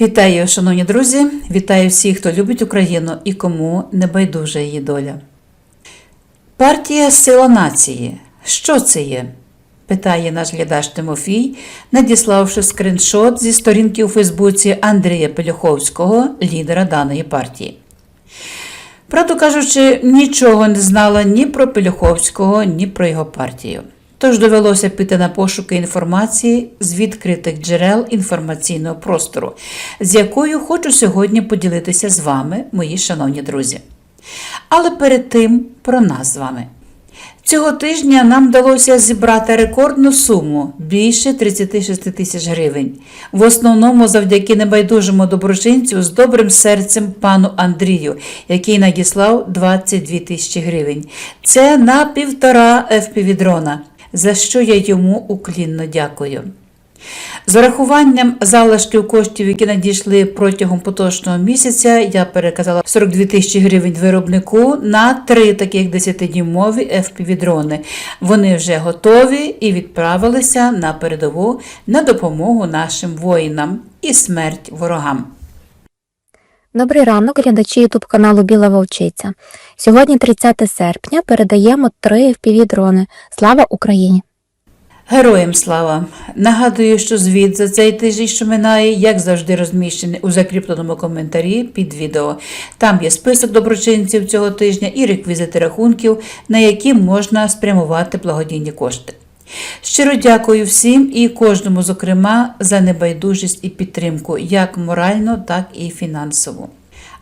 Вітаю, шановні друзі! Вітаю всіх, хто любить Україну і кому не байдужа її доля. Партія Сила нації. Що це є? питає наш глядач Тимофій, надіславши скриншот зі сторінки у Фейсбуці Андрія Пелюховського, лідера даної партії. Правду кажучи, нічого не знала ні про Пелюховського, ні про його партію. Тож довелося піти на пошуки інформації з відкритих джерел інформаційного простору, з якою хочу сьогодні поділитися з вами, мої шановні друзі. Але перед тим про нас з вами. Цього тижня нам вдалося зібрати рекордну суму більше 36 тисяч гривень. В основному завдяки небайдужому доброчинцю з добрим серцем пану Андрію, який надіслав 22 тисячі гривень. Це на півтора FPV-дрона, за що я йому уклінно дякую. З урахуванням залишків коштів, які надійшли протягом поточного місяця, я переказала 42 тисячі гривень виробнику на три таких 10-дюймові FPV-дрони. Вони вже готові і відправилися на передову на допомогу нашим воїнам і смерть ворогам. Добрий ранок, глядачі ютуб каналу Біла Вовчиця. Сьогодні 30 серпня передаємо три FPV-дрони. Слава Україні! Героям слава! Нагадую, що звіт за цей тиждень, що минає, як завжди, розміщений у закріпленому коментарі під відео. Там є список доброчинців цього тижня і реквізити рахунків, на які можна спрямувати благодійні кошти. Щиро дякую всім і кожному, зокрема, за небайдужість і підтримку, як морально, так і фінансово.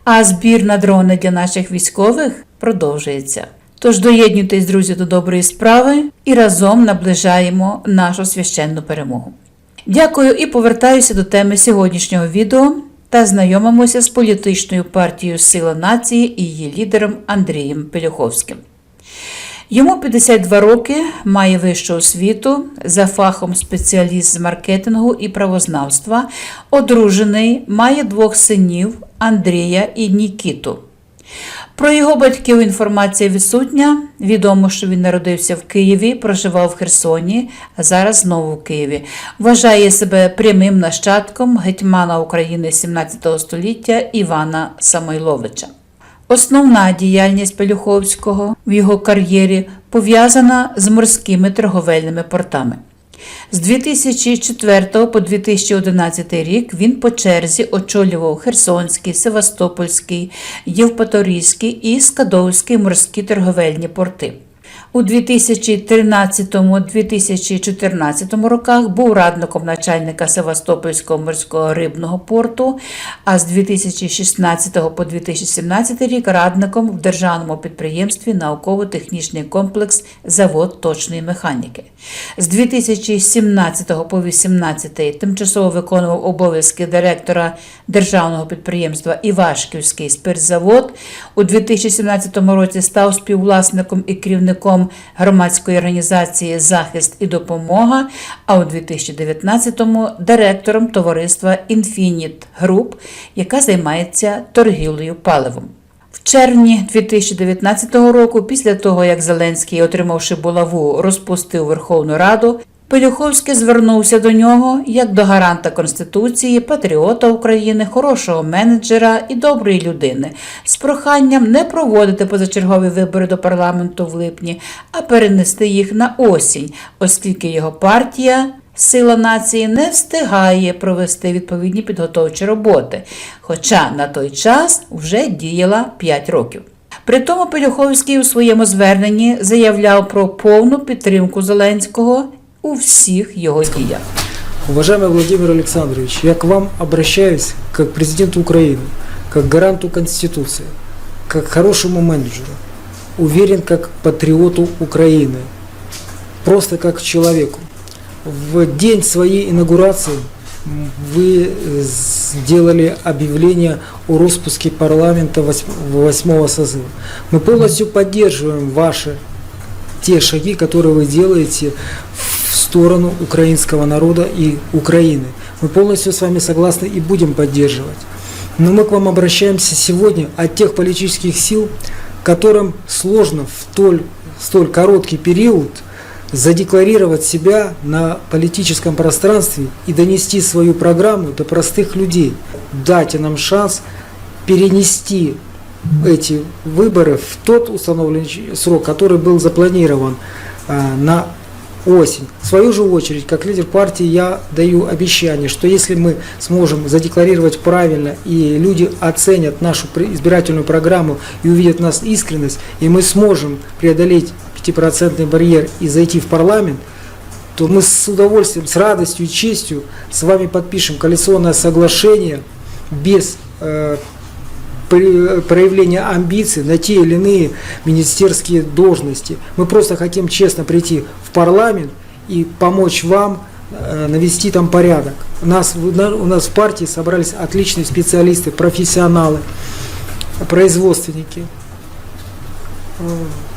А збір на дрони для наших військових продовжується. Тож доєднуйтесь, друзі, до доброї справи і разом наближаємо нашу священну перемогу. Дякую і повертаюся до теми сьогоднішнього відео та знайомимося з політичною партією Сила нації і її лідером Андрієм Пелюховським. Йому 52 роки, має вищу освіту, за фахом спеціаліст з маркетингу і правознавства, одружений, має двох синів Андрія і Нікіту. Про його батьків інформація відсутня. Відомо, що він народився в Києві, проживав в Херсоні, а зараз знову в Києві. Вважає себе прямим нащадком гетьмана України 17 століття Івана Самойловича. Основна діяльність Пелюховського в його кар'єрі пов'язана з морськими торговельними портами. З 2004 по 2011 рік він по черзі очолював Херсонський, Севастопольський, Євпаторійський і Скадовський морські торговельні порти. У 2013-2014 роках був радником начальника Севастопольського морського рибного порту, а з 2016 по 2017 рік радником в державному підприємстві науково-технічний комплекс Завод точної механіки. З 2017 по 2018 тимчасово виконував обов'язки директора державного підприємства Івашківський спиртзавод. У 2017 році став співвласником і керівником громадської організації Захист і допомога, а у 2019-му директором товариства Інфініт Груп, яка займається торгівлею паливом. В червні 2019 року, після того як Зеленський, отримавши булаву, розпустив Верховну Раду, Пелюховський звернувся до нього як до гаранта Конституції, патріота України, хорошого менеджера і доброї людини з проханням не проводити позачергові вибори до парламенту в липні, а перенести їх на осінь, оскільки його партія. Сила нації не встигає провести відповідні підготовчі роботи, хоча на той час вже діяла 5 років. При тому Пелюховський у своєму зверненні заявляв про повну підтримку Зеленського у всіх його діях. Уважаемый Владимир Александрович, я к вам обращаюсь как к президенту Украины, как гаранту Конституции, как хорошему менеджеру, уверен как патриоту Украины, просто как человеку. В день своей инаугурации вы сделали объявление о распуске парламента вось- восьмого созыва. Мы полностью поддерживаем ваши те шаги, которые вы делаете в сторону украинского народа и Украины. Мы полностью с вами согласны и будем поддерживать. Но мы к вам обращаемся сегодня от тех политических сил, которым сложно в столь, столь короткий период задекларировать себя на политическом пространстве и донести свою программу до простых людей. Дайте нам шанс перенести эти выборы в тот установленный срок, который был запланирован э, на осень. В свою же очередь, как лидер партии, я даю обещание, что если мы сможем задекларировать правильно, и люди оценят нашу избирательную программу и увидят в нас искренность, и мы сможем преодолеть 5% барьер и зайти в парламент, то мы с удовольствием, с радостью и честью с вами подпишем коалиционное соглашение без э, проявления амбиций на те или иные министерские должности. Мы просто хотим честно прийти в парламент и помочь вам э, навести там порядок. У нас, у нас в партии собрались отличные специалисты, профессионалы, производственники.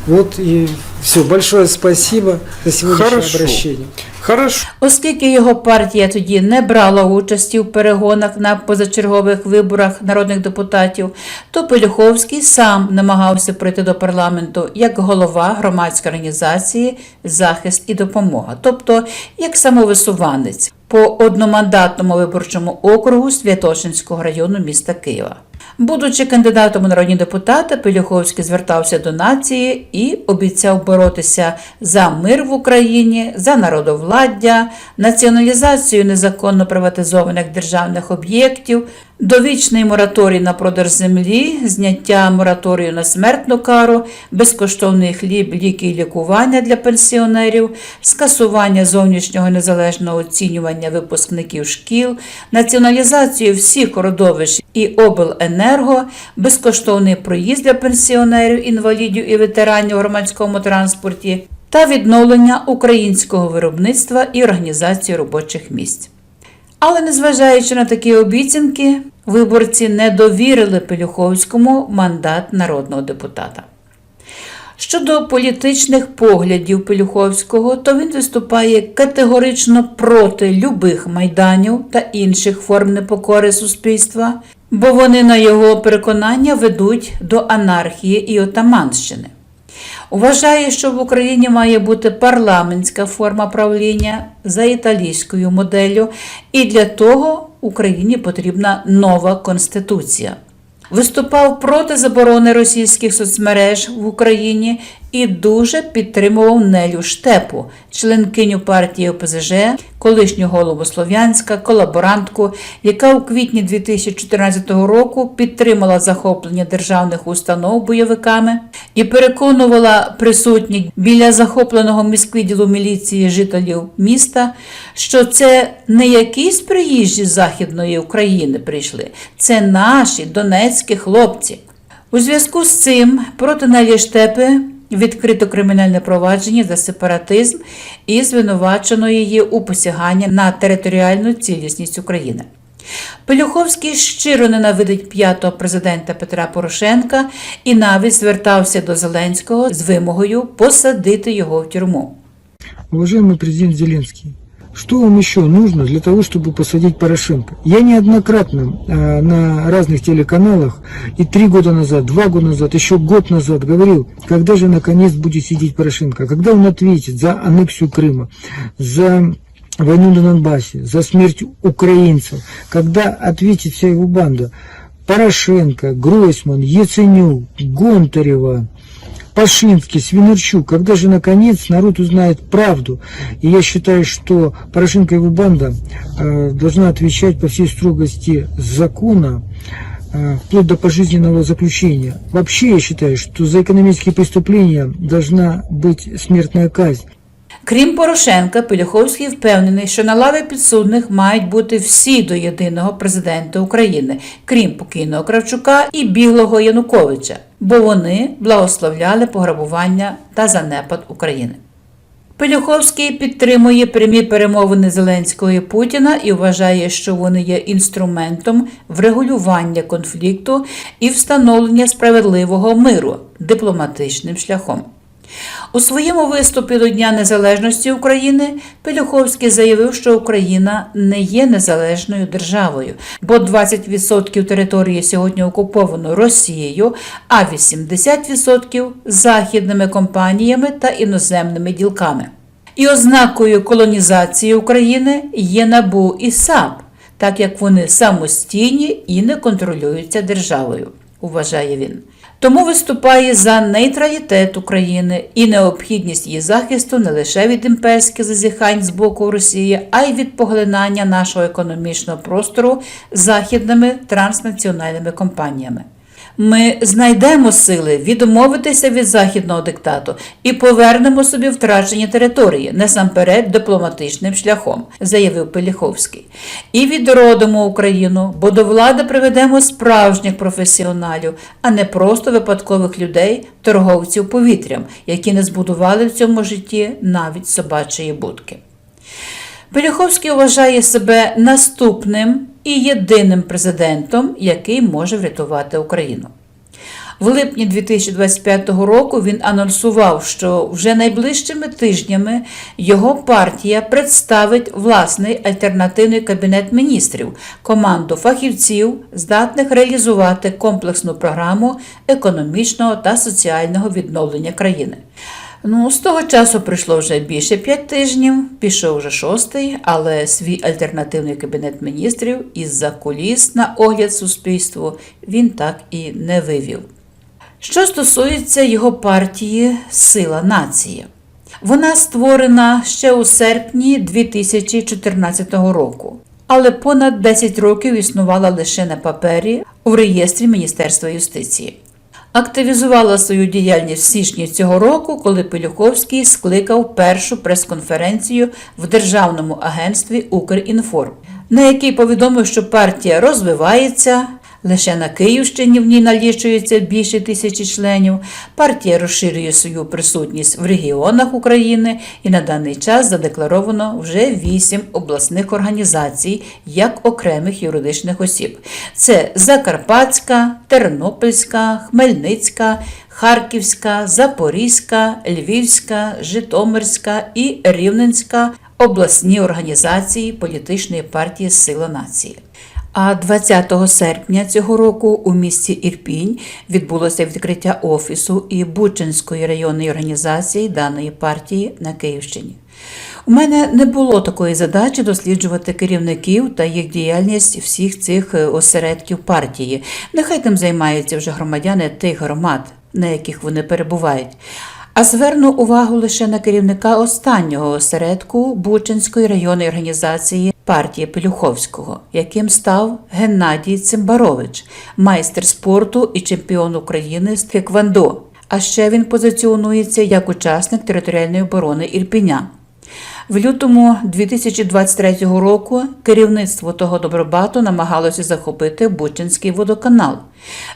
Вот и все. Большое спасибо за сегодняшнее Хорошо. обращение. Хорошо. Оскільки його партія тоді не брала участі в перегонах на позачергових виборах народних депутатів, то Пелюховський сам намагався прийти до парламенту як голова громадської організації Захист і допомога, тобто як самовисуванець по одномандатному виборчому округу Святошинського району міста Києва. Будучи кандидатом у народні депутати, Пелюховський звертався до нації і обіцяв боротися за мир в Україні, за народовладдя, націоналізацію незаконно приватизованих державних об'єктів, довічний мораторій на продаж землі, зняття мораторію на смертну кару, безкоштовний хліб, ліки і лікування для пенсіонерів, скасування зовнішнього незалежного оцінювання випускників шкіл, націоналізацію всіх родовищ і обленерго, безкоштовний проїзд для пенсіонерів, інвалідів і ветеранів у громадському транспорті та відновлення українського виробництва і організації робочих місць. Але незважаючи на такі обіцянки, виборці не довірили Пелюховському мандат народного депутата. Щодо політичних поглядів Пелюховського, то він виступає категорично проти любих майданів та інших форм непокори суспільства, бо вони, на його переконання, ведуть до анархії і отаманщини. Вважає, що в Україні має бути парламентська форма правління за італійською моделлю, і для того Україні потрібна нова конституція. Виступав проти заборони російських соцмереж в Україні і дуже підтримував Нелю Штепу, членкиню партії ОПЗЖ, колишню голову Слов'янська, колаборантку, яка у квітні 2014 року підтримала захоплення державних установ бойовиками і переконувала присутніх біля захопленого міськвідділу міліції жителів міста, що це не якісь приїжджі з Західної України прийшли, це наші донецькі хлопці. У зв'язку з цим проти Нелі Штепи відкрито кримінальне провадження за сепаратизм і звинувачено її у посяганні на територіальну цілісність України. Пелюховський щиро ненавидить п'ятого президента Петра Порошенка і навіть звертався до Зеленського з вимогою посадити його в тюрму. Уважаемый президент Зеленский, что вам еще нужно для того, чтобы посадить Порошенко? Я неоднократно э, на разных телеканалах и три года назад, два года назад, еще год назад говорил, когда же наконец будет сидеть Порошенко, когда он ответит за аннексию Крыма, за войну на Донбассе, за смерть украинцев, когда ответит вся его банда. Порошенко, Гройсман, Яценюк, Гонтарева, Пашинский, Свинарчук, когда же наконец народ узнает правду? И я считаю, что Порошенко и его банда э, должна отвечать по всей строгости закона, э, вплоть до пожизненного заключения. Вообще я считаю, что за экономические преступления должна быть смертная казнь. Крім Порошенка, Пелюховський впевнений, що на лаві підсудних мають бути всі до єдиного президента України, крім покійного Кравчука і біглого Януковича, бо вони благословляли пограбування та занепад України. Пелюховський підтримує прямі перемовини Зеленського і Путіна і вважає, що вони є інструментом врегулювання конфлікту і встановлення справедливого миру дипломатичним шляхом. У своєму виступі до Дня Незалежності України Пелюховський заявив, що Україна не є незалежною державою, бо 20% території сьогодні окуповано Росією, а 80% західними компаніями та іноземними ділками. І ознакою колонізації України є НАБУ і САП, так як вони самостійні і не контролюються державою, вважає він. Тому виступає за нейтралітет України і необхідність її захисту не лише від імперських зазіхань з боку Росії, а й від поглинання нашого економічного простору західними транснаціональними компаніями. Ми знайдемо сили відмовитися від західного диктату і повернемо собі втрачені території, насамперед дипломатичним шляхом, заявив Пеліховський. І відродимо Україну, бо до влади приведемо справжніх професіоналів, а не просто випадкових людей, торговців повітрям, які не збудували в цьому житті навіть собачої будки. Пелюховський вважає себе наступним і єдиним президентом, який може врятувати Україну. В липні 2025 року він анонсував, що вже найближчими тижнями його партія представить власний альтернативний кабінет міністрів, команду фахівців, здатних реалізувати комплексну програму економічного та соціального відновлення країни. Ну, з того часу пройшло вже більше п'ять тижнів, пішов вже шостий, але свій альтернативний кабінет міністрів із-за куліс на огляд суспільству він так і не вивів. Що стосується його партії Сила нації, вона створена ще у серпні 2014 року, але понад 10 років існувала лише на папері у реєстрі Міністерства юстиції. Активізувала свою діяльність в січні цього року, коли Пилюховський скликав першу прес-конференцію в Державному агентстві Укрінформ, на якій повідомив, що партія розвивається. Лише на Київщині в ній налічується більше тисячі членів. Партія розширює свою присутність в регіонах України і на даний час задекларовано вже вісім обласних організацій як окремих юридичних осіб. Це Закарпатська, Тернопільська, Хмельницька, Харківська, Запорізька, Львівська, Житомирська і Рівненська обласні організації політичної партії Сила нації. А 20 серпня цього року у місті Ірпінь відбулося відкриття офісу і Бучинської районної організації даної партії на Київщині. У мене не було такої задачі досліджувати керівників та їх діяльність всіх цих е, осередків партії. Нехай тим займаються вже громадяни тих громад, на яких вони перебувають. А зверну увагу лише на керівника останнього осередку Бучинської районної організації партії Пелюховського, яким став Геннадій Цимбарович, майстер спорту і чемпіон України з Тхеквондо. А ще він позиціонується як учасник територіальної оборони Ірпіня. В лютому 2023 року керівництво того добробату намагалося захопити Бучинський водоканал.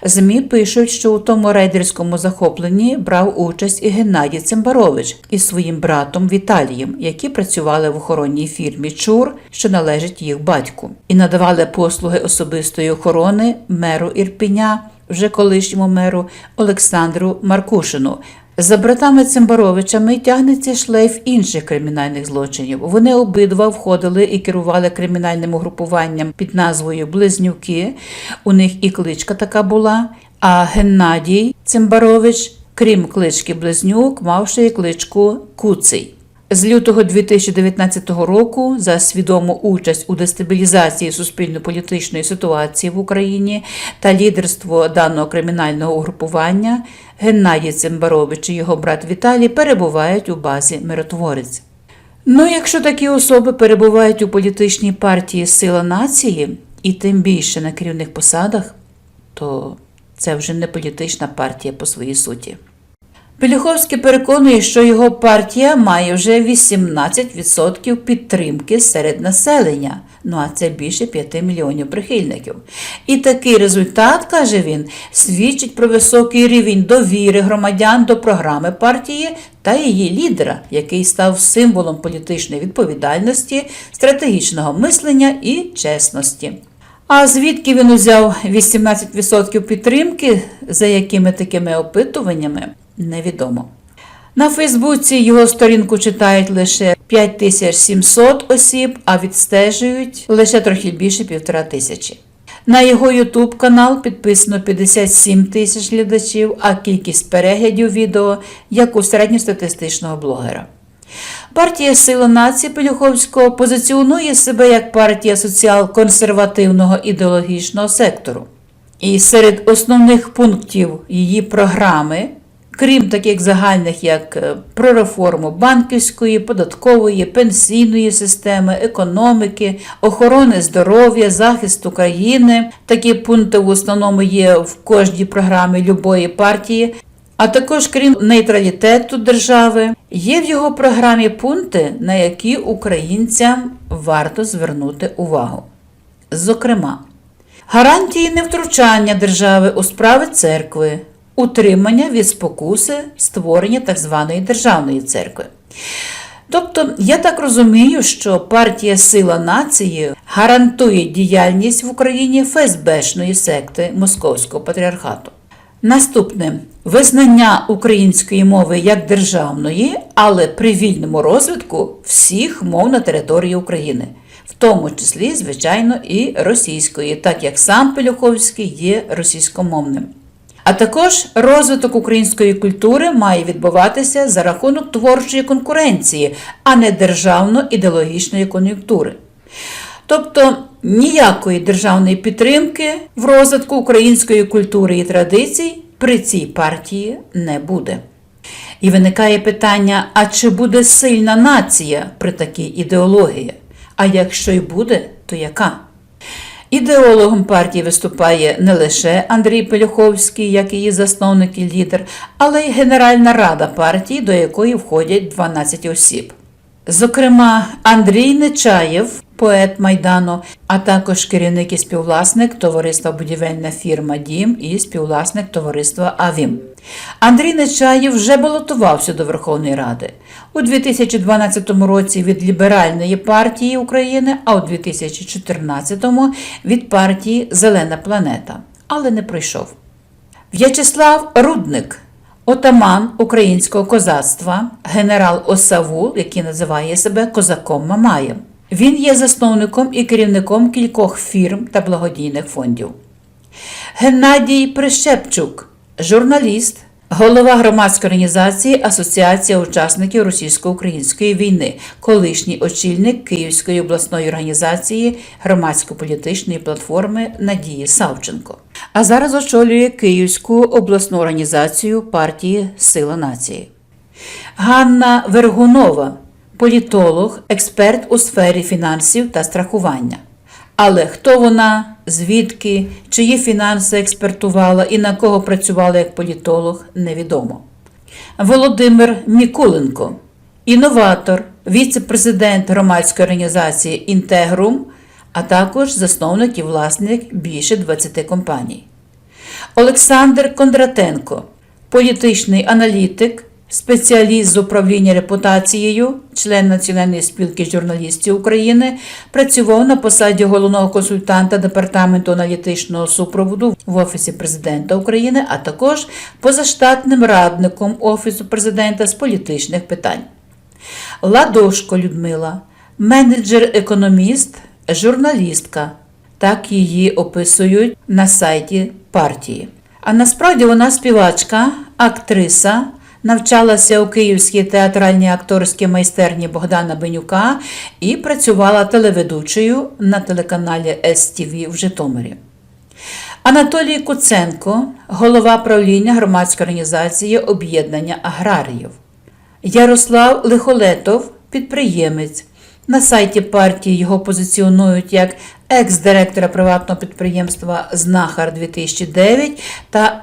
ЗМІ пишуть, що у тому рейдерському захопленні брав участь і Геннадій Цимбарович із своїм братом Віталієм, які працювали в охоронній фірмі Чур, що належить їх батьку, і надавали послуги особистої охорони меру Ірпіня, вже колишньому меру Олександру Маркушину. За братами Цимбаровичами тягнеться шлейф інших кримінальних злочинів. Вони обидва входили і керували кримінальним угрупуванням під назвою Близнюки. У них і кличка така була. А Геннадій Цимбарович, крім клички Близнюк, мав ще й кличку Куций. З лютого 2019 року за свідому участь у дестабілізації суспільно-політичної ситуації в Україні та лідерство даного кримінального угрупування Геннадій Цимбарович і його брат Віталій перебувають у базі миротворець. Ну, якщо такі особи перебувають у політичній партії Сила нації, і тим більше на керівних посадах, то це вже не політична партія по своїй суті. Пелюховський переконує, що його партія має вже 18% підтримки серед населення. Ну а це більше 5 мільйонів прихильників. І такий результат, каже він, свідчить про високий рівень довіри громадян до програми партії та її лідера, який став символом політичної відповідальності, стратегічного мислення і чесності. А звідки він узяв 18% підтримки, за якими такими опитуваннями, невідомо. На Фейсбуці його сторінку читають лише 5700 осіб, а відстежують лише трохи більше півтора тисячі. На його YouTube канал підписано 57 тисяч глядачів, а кількість переглядів відео як у середньостатистичного блогера. Партія Сила нації Пелюховського позиціонує себе як партія соціал-консервативного ідеологічного сектору. І серед основних пунктів її програми, крім таких загальних, як е, про реформу банківської, податкової, пенсійної системи, економіки, охорони здоров'я, захист України, такі пункти в основному є в кожній програмі любої партії. А також, крім нейтралітету держави, є в його програмі пункти, на які українцям варто звернути увагу. Зокрема, гарантії невтручання держави у справи церкви, утримання від спокуси створення так званої державної церкви. Тобто, я так розумію, що партія Сила нації гарантує діяльність в Україні ФСБшної секти Московського патріархату. Наступне визнання української мови як державної, але при вільному розвитку всіх мов на території України, в тому числі, звичайно, і російської, так як сам Пелюховський є російськомовним. А також розвиток української культури має відбуватися за рахунок творчої конкуренції, а не державно-ідеологічної кон'юнктури. Тобто ніякої державної підтримки в розвитку української культури і традицій при цій партії не буде. І виникає питання: а чи буде сильна нація при такій ідеології? А якщо й буде, то яка? Ідеологом партії виступає не лише Андрій Пелюховський, як її засновник і лідер, але й Генеральна рада партії, до якої входять 12 осіб. Зокрема, Андрій Нечаєв, поет Майдану, а також керівник і співвласник товариства Будівельна фірма Дім і співвласник товариства Авім. Андрій Нечаєв вже балотувався до Верховної Ради у 2012 році від Ліберальної партії України, а у 2014 від партії Зелена планета, але не пройшов. В'ячеслав Рудник, отаман українського козацтва, генерал Осавул, який називає себе козаком Мамаєм. Він є засновником і керівником кількох фірм та благодійних фондів. Геннадій Прищепчук, журналіст, голова громадської організації Асоціація учасників російсько-української війни, колишній очільник Київської обласної організації громадсько-політичної платформи Надії Савченко. А зараз очолює Київську обласну організацію партії Сила нації. Ганна Вергунова, політолог, експерт у сфері фінансів та страхування. Але хто вона, звідки, чиї фінанси експертувала і на кого працювала як політолог, невідомо. Володимир Мікуленко, інноватор, віце-президент громадської організації Інтегрум, а також засновник і власник більше 20 компаній. Олександр Кондратенко, політичний аналітик, спеціаліст з управління репутацією, член Національної спілки журналістів України, працював на посаді головного консультанта Департаменту аналітичного супроводу в Офісі президента України, а також позаштатним радником Офісу президента з політичних питань. Ладошко Людмила, менеджер-економіст, журналістка. Так її описують на сайті партії. А насправді вона співачка, актриса, навчалася у Київській театральній акторській майстерні Богдана Бенюка і працювала телеведучою на телеканалі СТВ в Житомирі. Анатолій Куценко, голова правління громадської організації Об'єднання аграріїв. Ярослав Лихолетов, підприємець. На сайті партії його позиціонують як екс-директора приватного підприємства Знахар 2009 та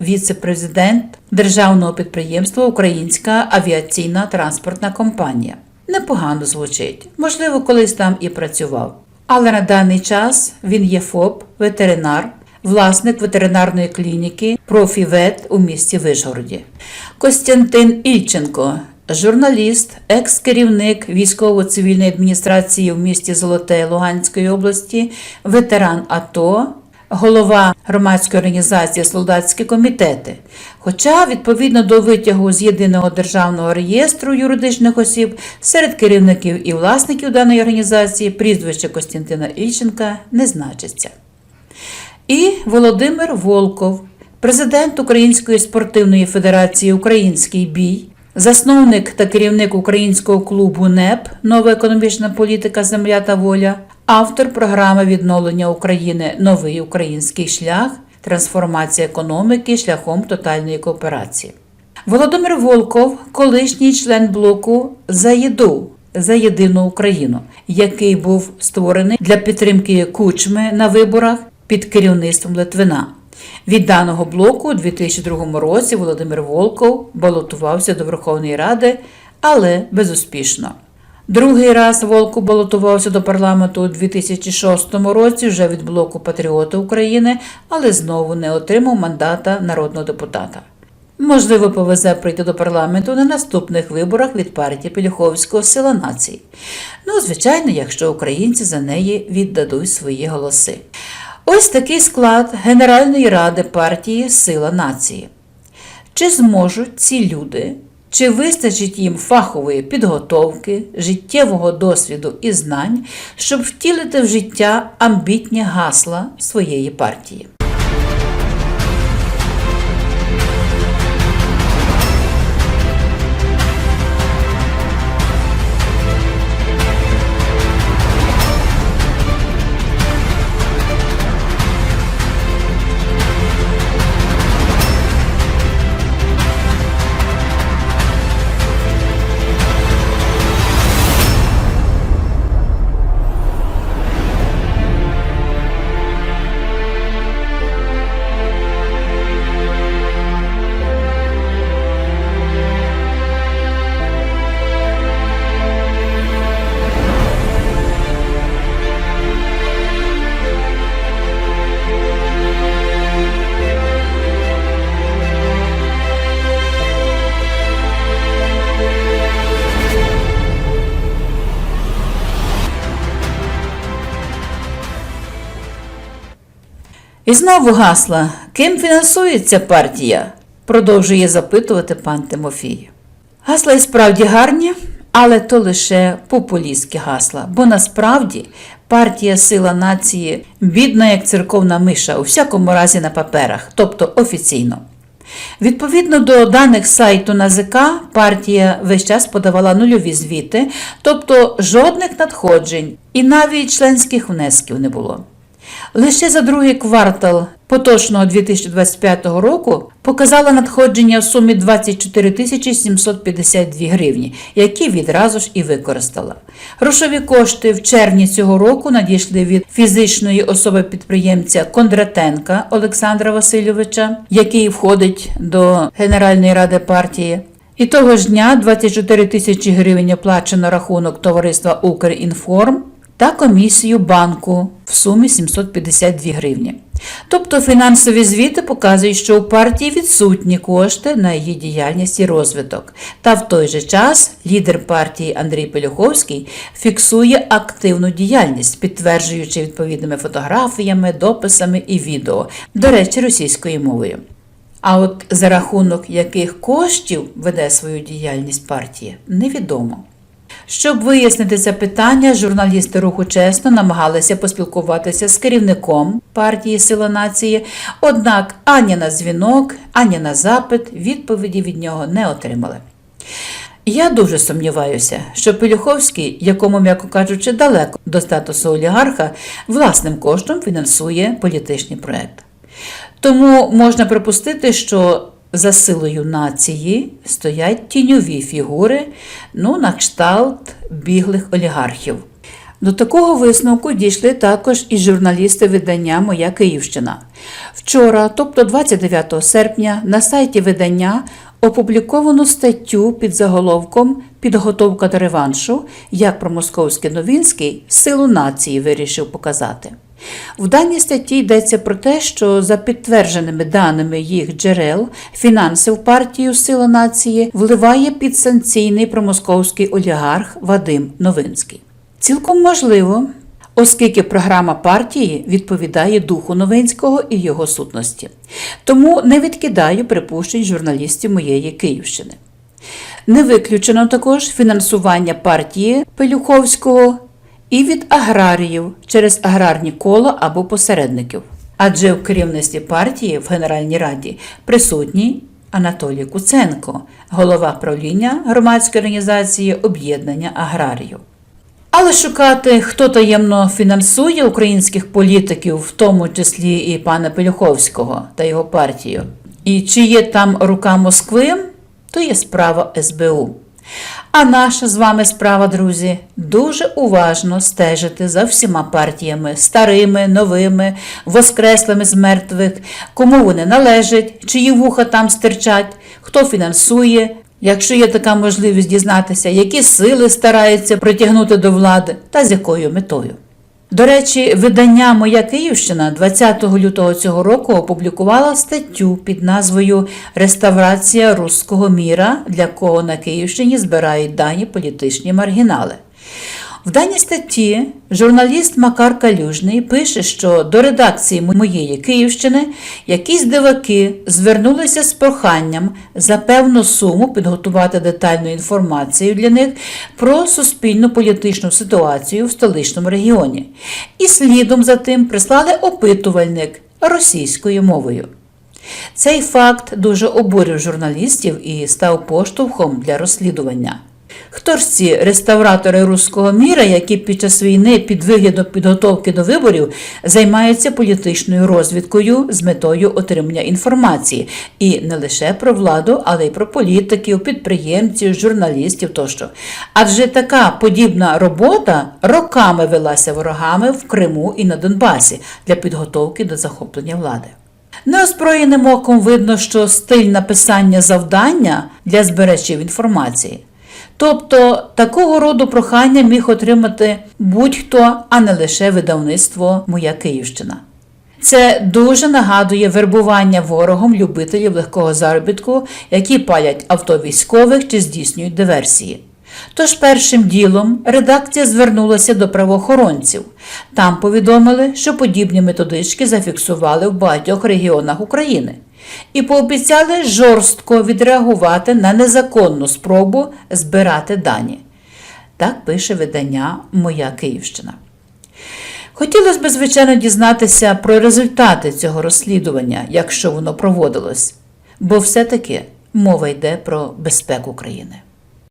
екс-віце-президент державного підприємства Українська авіаційна транспортна компанія. Непогано звучить, можливо, колись там і працював. Але на даний час він є ФОП, ветеринар, власник ветеринарної клініки Профівет у місті Вишгороді. Костянтин Ільченко, журналіст, екс-керівник військово-цивільної адміністрації в місті Золоте Луганської області, ветеран АТО, голова громадської організації Солдатські комітети. Хоча, відповідно до витягу з єдиного державного реєстру юридичних осіб, серед керівників і власників даної організації прізвище Костянтина Ільченка не значиться. І Володимир Волков, президент Української спортивної федерації Український бій, засновник та керівник українського клубу НЕП Нова економічна політика Земля та воля, автор програми відновлення України Новий український шлях, трансформація економіки шляхом тотальної кооперації. Володимир Волков, колишній член блоку за їду за єдину Україну, який був створений для підтримки кучми на виборах під керівництвом Литвина. Від даного блоку у 2002 році Володимир Волков балотувався до Верховної Ради, але безуспішно. Другий раз Волков балотувався до парламенту у 2006 році вже від блоку Патріоти України, але знову не отримав мандата народного депутата. Можливо, повезе прийти до парламенту на наступних виборах від партії Пелюховського Сила нації. Ну, звичайно, якщо українці за неї віддадуть свої голоси. Ось такий склад Генеральної ради партії Сила нації. Чи зможуть ці люди, чи вистачить їм фахової підготовки, життєвого досвіду і знань, щоб втілити в життя амбітні гасла своєї партії? І знову гасла. Ким фінансується партія? продовжує запитувати пан Тимофій. Гасла і справді гарні, але то лише популістські гасла, бо насправді партія Сила нації бідна як церковна миша, у всякому разі на паперах, тобто офіційно. Відповідно до даних сайту НАЗК, партія весь час подавала нульові звіти, тобто жодних надходжень і навіть членських внесків не було. Лише за другий квартал поточного 2025 року показала надходження в сумі 24 тисячі 752 гривні, які відразу ж і використала. Грошові кошти в червні цього року надійшли від фізичної особи підприємця Кондратенка Олександра Васильовича, який входить до Генеральної ради партії. І того ж дня 24 тисячі гривень оплачено рахунок товариства Укрінформ та комісію банку в сумі 752 гривні. Тобто фінансові звіти показують, що у партії відсутні кошти на її діяльність і розвиток. Та в той же час лідер партії Андрій Пелюховський фіксує активну діяльність, підтверджуючи відповідними фотографіями, дописами і відео, до речі, російською мовою. А от за рахунок яких коштів веде свою діяльність партія, невідомо. Щоб вияснити це питання, журналісти руху чесно намагалися поспілкуватися з керівником партії Сила нації, однак ані на дзвінок, ані на запит відповіді від нього не отримали. Я дуже сумніваюся, що Пелюховський, якому, м'яко кажучи, далеко до статусу олігарха, власним коштом фінансує політичний проект. Тому можна припустити, що за силою нації стоять тіньові фігури, ну, на кшталт біглих олігархів. До такого висновку дійшли також і журналісти видання Моя Київщина. Вчора, тобто 29 серпня, на сайті видання опубліковано статтю під заголовком Підготовка до реваншу, як промосковський Новінський силу нації вирішив показати. В даній статті йдеться про те, що за підтвердженими даними їх джерел, фінанси в партію Сила нації вливає підсанкційний промосковський олігарх Вадим Новинський. Цілком можливо, оскільки програма партії відповідає духу Новинського і його сутності. Тому не відкидаю припущень журналістів моєї Київщини. Не виключено також фінансування партії Пелюховського і від аграріїв через аграрні кола або посередників. Адже в керівництві партії в Генеральній Раді присутній Анатолій Куценко, голова правління громадської організації Об'єднання Аграрію. Але шукати, хто таємно фінансує українських політиків, в тому числі і пана Пелюховського та його партію, і чи є там рука Москви, то є справа СБУ. А наша з вами справа, друзі, дуже уважно стежити за всіма партіями, старими, новими, воскреслими з мертвих, кому вони належать, чиї вуха там стирчать, хто фінансує, якщо є така можливість дізнатися, які сили стараються притягнути до влади та з якою метою. До речі, видання Моя Київщина 20 лютого цього року опублікувала статтю під назвою Реставрація руського міра, для кого на Київщині збирають дані політичні маргінали. В даній статті журналіст Макар Калюжний пише, що до редакції моєї Київщини якісь диваки звернулися з проханням за певну суму підготувати детальну інформацію для них про суспільну політичну ситуацію в столичному регіоні. І слідом за тим прислали опитувальник російською мовою. Цей факт дуже обурив журналістів і став поштовхом для розслідування. Хто ж ці реставратори руського міра, які під час війни під виглядом підготовки до виборів займаються політичною розвідкою з метою отримання інформації і не лише про владу, але й про політиків, підприємців, журналістів тощо. Адже така подібна робота роками велася ворогами в Криму і на Донбасі для підготовки до захоплення влади. Неозброєним оком видно, що стиль написання завдання для збирачів інформації. Тобто такого роду прохання міг отримати будь-хто, а не лише видавництво Моя Київщина. Це дуже нагадує вербування ворогом любителів легкого заробітку, які палять авто військових чи здійснюють диверсії. Тож першим ділом редакція звернулася до правоохоронців. Там повідомили, що подібні методички зафіксували в багатьох регіонах України і пообіцяли жорстко відреагувати на незаконну спробу збирати дані. Так пише видання Моя Київщина. Хотілося б, звичайно, дізнатися про результати цього розслідування, якщо воно проводилось, бо все-таки мова йде про безпеку країни.